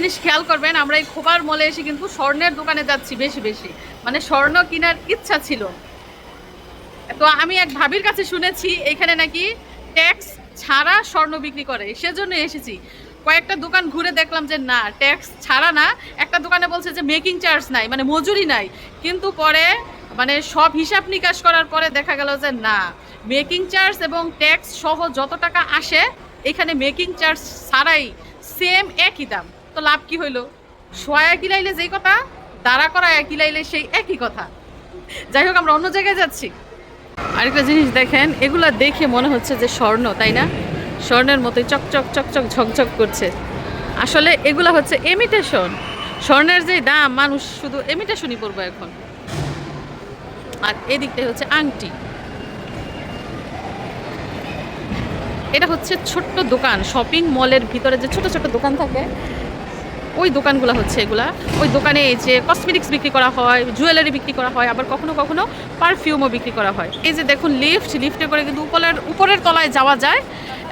জিনিস খেয়াল করবেন, আমরা এই খোবার মলে এসে কিন্তু স্বর্ণের দোকানে যাচ্ছি বেশি বেশি। মানে স্বর্ণ কেনার ইচ্ছা ছিল। তো আমি এক ভাবির কাছে শুনেছি, এখানে নাকি ট্যাক্স ছাড়া স্বর্ণ বিক্রি করে। সেজন্য এসেছি। কয়েকটা দোকান ঘুরে দেখলাম যে না, ট্যাক্স ছাড়া না। একটা দোকানে বলছে যে মেকিং চার্জ নাই মানে মজুরি নাই। কিন্তু পরে মানে সব হিসাব নিকাশ করার পরে দেখা গেল যে না, মেকিং চার্জ এবং ট্যাক্স সহ যত টাকা আসে, এখানে মেকিং চার্জ ছাড়াই সেম একই দাম। লাভ কি হইল? সোয়া কিলাইলে যেই কথা, দাঁড়া করা কিলাইলে সেই একই কথা। যাই হোক, আমরা অন্য জায়গায় যাচ্ছি। আরেকটা জিনিস দেখেন, এগুলা দেখে মনে হচ্ছে যে স্বর্ণ, তাই না? স্বর্ণের মতোই চকচক চকচক, ঝকঝক করছে। আসলে এগুলা হচ্ছে এমিটেশন স্বর্ণের যে দাম, মানুষ শুধু এমিটেশনই পরবো এখন। আর এদিকটাই হচ্ছে আংটি। এটা হচ্ছে ছোট্ট দোকান শপিং মলের ভিতরে যে ছোট ছোট দোকান থাকে ওই দোকানগুলো হচ্ছে এগুলা। ওই দোকানে এই যে কসমেটিক্স বিক্রি করা হয় জুয়েলারি বিক্রি করা হয়, আবার কখনো কখনো পারফিউমও বিক্রি করা হয়। এই যে দেখুন লিফট লিফটে করে কিন্তু উপরের উপরের তলায় যাওয়া যায়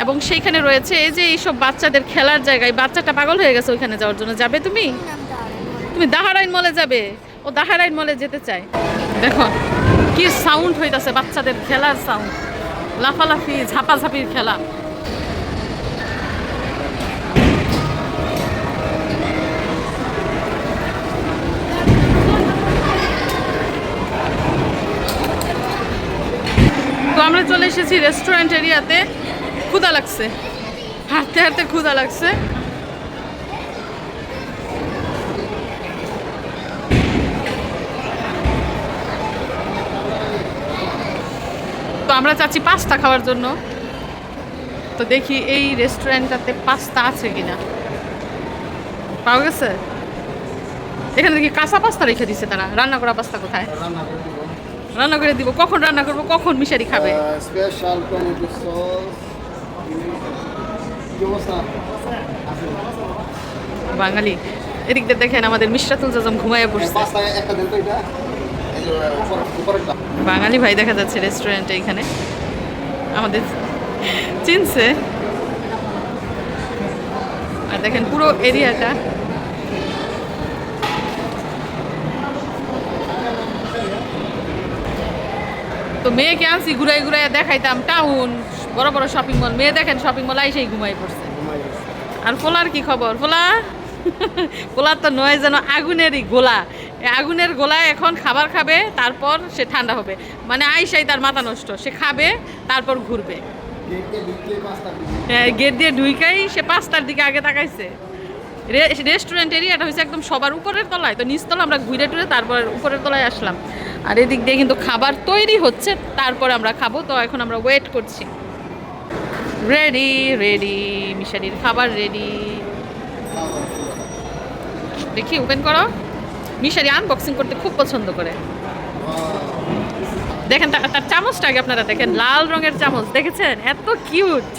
এবং সেইখানে রয়েছে এই যে এইসব বাচ্চাদের খেলার জায়গায়, বাচ্চাটা পাগল হয়ে গেছে ওইখানে যাওয়ার জন্য। যাবে তুমি? তুমি দাহারাইন মলে যাবে। ও দাহারাইন মলে যেতে চায়। দেখো, কি সাউন্ড হইতাছে বাচ্চাদের খেলার সাউন্ড লাফালাফি, ঝাপাঝাপির খেলা। তো আমরা চলে এসেছি রেস্টুরেন্ট এরিয়াতে। ক্ষুধা লাগছে। হাঁটতে হাঁটতে ক্ষুধা লাগছে। তো আমরা চাচ্ছি পাস্তা খাওয়ার জন্য। তো দেখি এই রেস্টুরেন্টটাতে পাস্তা আছে কিনা। পাওয়া গেছে? এখানে দেখি কাঁচা পাস্তা রেখে দিছে তারা। রান্না করা পাস্তা কোথায়? রান্না করে দিব কখন রান্না করব কখন মিশারি খাবে? স্পেশাল টমেটো সস বাঙালি এদিক দিয়ে দেখেন আমাদের মিশরাতুল জাজম ঘুমাইয়া পড়ছে। বাঙালি ভাই দেখা যাচ্ছে রেস্টুরেন্টে এখানে। আমাদের চিনছে। আর দেখেন পুরো এরিয়াটা তো মেয়েকে আনছি ঘুরাই ঘুরাই দেখাইতাম টাউন বড় বড় শপিং মল মেয়ে দেখেন শপিং মল আইসেই ঘুমাই পড়ছে। আর পোলার কি খবর? পোলা পোলার তো নয় যেন আগুনেরই গোলা। আগুনের গোলা এখন খাবার খাবে তারপর সে ঠান্ডা হবে। মানে আইসাই তার মাথা নষ্ট। সে খাবে তারপর ঘুরবে। হ্যাঁ, গেট দিয়ে ঢুইকাই সে পাঁচটার দিকে আগে তাকাইছে। রেস্টুরেন্ট এরিয়াটা হচ্ছে একদম সবার উপরের তলায়। তো নিচতলা আমরা ঘুরে টুরে তারপর উপরের তলায় আসলাম। আর এদিক দিয়ে কিন্তু খাবার তৈরি হচ্ছে, তারপর আমরা খাব। তো এখন আমরা ওয়েট করছি। রেডি রেডি মিশারির খাবার রেডি দেখি ওপেন করো। মিশারি আনবক্সিং করতে খুব পছন্দ করে। দেখেন তার চামচটা আগে আপনারা দেখেন, লাল রঙের চামচ, দেখেছেন? এত কিউট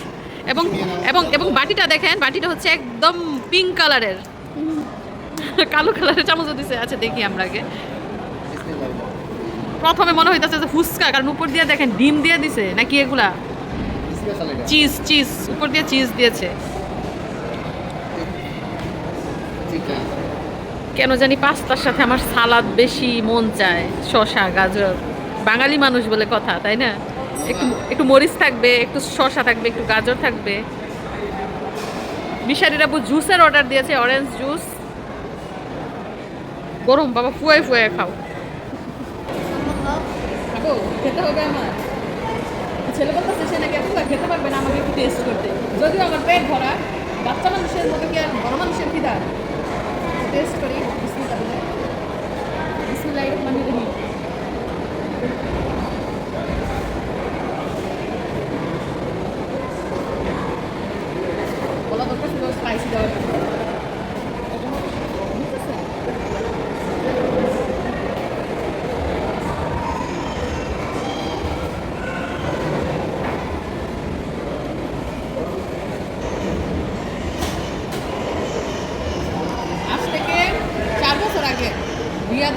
এবং এবং এবং বাটিটা দেখেন, বাটিটা হচ্ছে একদম পিঙ্ক কালারের কালো কালারের চামচও দিছে আচ্ছা দেখি আমরা আগে। প্রথমে মনে হইতেছে যে ফুচকা কারণ উপর দিয়ে দেখেন ডিম দিয়ে দিছে নাকি এগুলা? চিজ চিজ উপর দিয়ে চিজ দিয়েছে। কেন জানি পাস্তার সাথে আমার সালাদ বেশি মন চায় শশা গাজর। বাঙালি মানুষ বলে কথা তাই না? একটু একটু মরিচ থাকবে একটু শশা থাকবে একটু গাজর থাকবে। মিশারির আবু জুসের অর্ডার দিয়েছে অরেঞ্জ জুস গরম বাবা ফুয়াই ফুয়াই খাও। খাব খেতে হবে আমার। ছেলে বলতেছে সে নাকি এতটা খেতে পারবে না, আমাকে একটু টেস্ট করতে। যদিও আমার পেট ভরা, বাচ্চা মানুষের মতো কি আর বড় মানুষের খিদা টেস্ট করি, বিসমিল্লাহ বলে। মানে রহিম।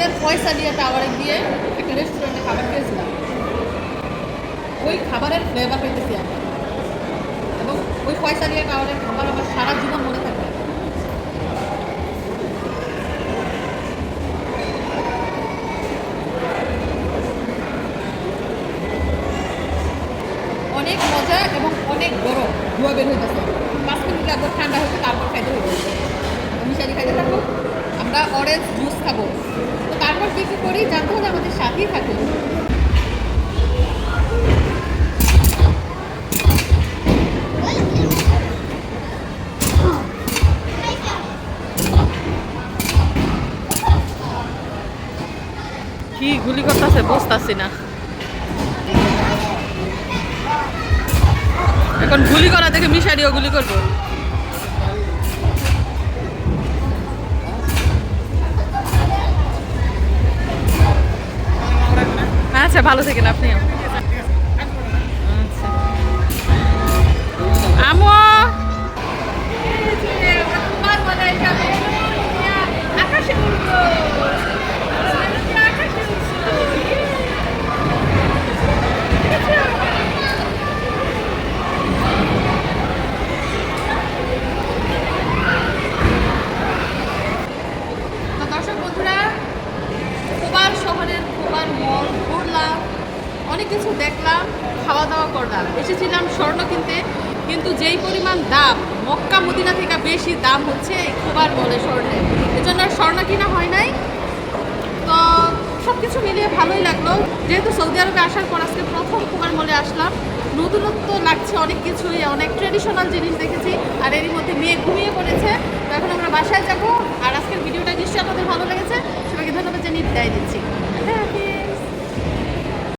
আমাদের পয়সা দিয়ে টাওয়ারে দিয়ে একটা রেস্টুরেন্টে খাবার খেয়েছিলাম। ওই খাবারের ফ্লেভার পেতেছি আমি এবং ওই পয়সা দিয়ে টাওয়ারের খাবার আমার সারা জীবন মনে থাকবে। অনেক মজা এবং অনেক গরম ধোয়া বের গেছে পাঁচ মিনিট লাগবে, ঠান্ডা হয়েছে তারপর খাইতে হইতেছে মিশারি খাইতে থাকব। আমরা অরেঞ্জ জুস খাব। তো তারপর কী কী করি? জানতে হলে আমাদের সাথেই থাকুন। কি গুলি করতেছে? বুঝতেছি না। এখন গুলি করা দেখে মিশারিও গুলি করব। ভালো থাকেন আপনিও। স্বর্ণ কিনতে কিন্তু যেই পরিমাণ দাম, মক্কা মদিনা থেকে বেশি দাম হচ্ছে খোবার মলে স্বর্ণের এজন্য আর স্বর্ণ কিনা হয় নাই। তো সব কিছু মিলিয়ে ভালোই লাগল। যেহেতু সৌদি আরবে আসার পর আজকে প্রথম কুমার মলে আসলাম, নতুনত্ব লাগছে অনেক কিছুই, অনেক ট্রেডিশনাল জিনিস দেখেছি, আর এরই মধ্যে মেয়ে ঘুমিয়ে পড়েছে। তো এখন আমরা বাসায় যাব, আর আজকের ভিডিওটা নিশ্চয়ই আপনাদের ভালো লেগেছে। সবাইকে ধন্যবাদ জানিয়ে বিদায় দিচ্ছি হাফিজ।